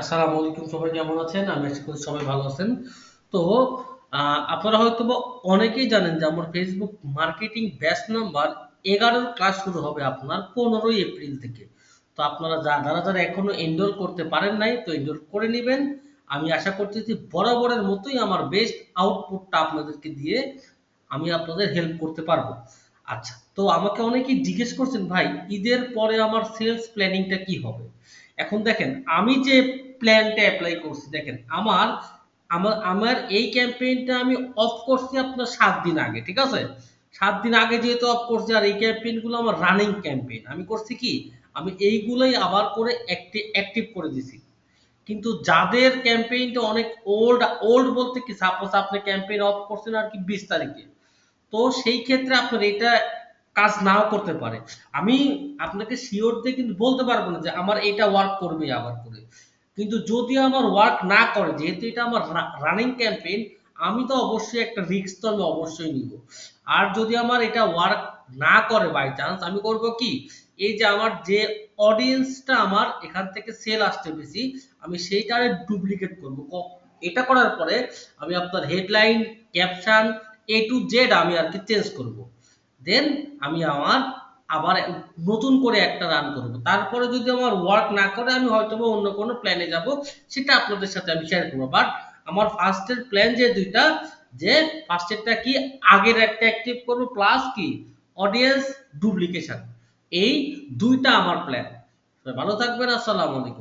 আসসালামু আলাইকুম, সবাই কেমন আছেন? আমি আশা করি সবাই ভালো আছেন। তো আপনারা হয়তো অনেকেই জানেন যে আমার ফেসবুক মার্কেটিং ব্যাচ নাম্বার এগারোর ক্লাস শুরু হবে আপনার পনেরোই এপ্রিল থেকে। তো আপনারা যারা যারা এখনও এনরোল করতে পারেন নাই, তো এনরোল করে নেবেন। আমি আশা করতেছি বরাবরের মতোই আমার বেস্ট আউটপুটটা আপনাদেরকে দিয়ে আমি আপনাদের হেল্প করতে পারব। আচ্ছা তো আমাকে অনেকেই জিজ্ঞেস করছেন, ভাই, ঈদের পরে আমার সেলস প্ল্যানিংটা কি হবে? এখন দেখেন, আমি যে প্ল্যানটা অ্যাপ্লাই করছি, দেখেন, আমার আমার আমার এই ক্যাম্পেইনটা আমি অফ করছি আপনার সাত দিন আগে, ঠিক আছে? সাত দিন আগে যেহেতু অফ করছি, আর এই ক্যাম্পেইনগুলো আমার রানিং ক্যাম্পেইন আমি করছি কি? আমি এইগুলোই আবার করে অ্যাক্টিভ করে দিছি। কিন্তু যাদের ক্যাম্পেইনটা অনেক ওল্ড ওল্ড বলতে কি? সাপোজ আপনি ক্যাম্পেইন অফ করছেন আর কি বিশ তারিখে। তো সেই ক্ষেত্রে আপনার এটা কাজ নাও করতে পারে। আমি আপনাকে শিওর দিয়ে কিন্তু বলতে পারব না যে আমার এটা ওয়ার্ক করবে আবার করে। কিন্তু যদি আমার ওয়ার্ক না করে, যেহেতু এটা আমার রানিং ক্যাম্পেইন আমি তো অবশ্যই একটা রিস্ক তো আমি অবশ্যই নিব। আর যদি আমার এটা ওয়ার্ক না করে বাই চান্স আমি করব কি? এই যে আমার যে অডিয়েন্সটা আমার এখান থেকে সেল আসতে বেশি, আমি সেইটারে ডুপ্লিকেট করব। এটা করার পরে আমি আপনার headline caption A to Z আমি আর কি চেঞ্জ করব। দেন আমি আমার আবার নতুন করে একটা রান করব। তারপরে যদি আমার ওয়ার্ক না করে, আমি হয়তো অন্য কোনো প্ল্যানে যাব, সেটা আপনাদের সাথে আমি শেয়ার করব। বাট আমার ফার্স্টের প্ল্যান যে দুইটা, যে ফার্স্টেরটা কি, আগের একটা অ্যাক্টিভ করব প্লাস কি অডিয়েন্স ডুপ্লিকেশন এই দুইটা আমার প্ল্যান ভালো থাকবেন, আসসালামু আলাইকুম।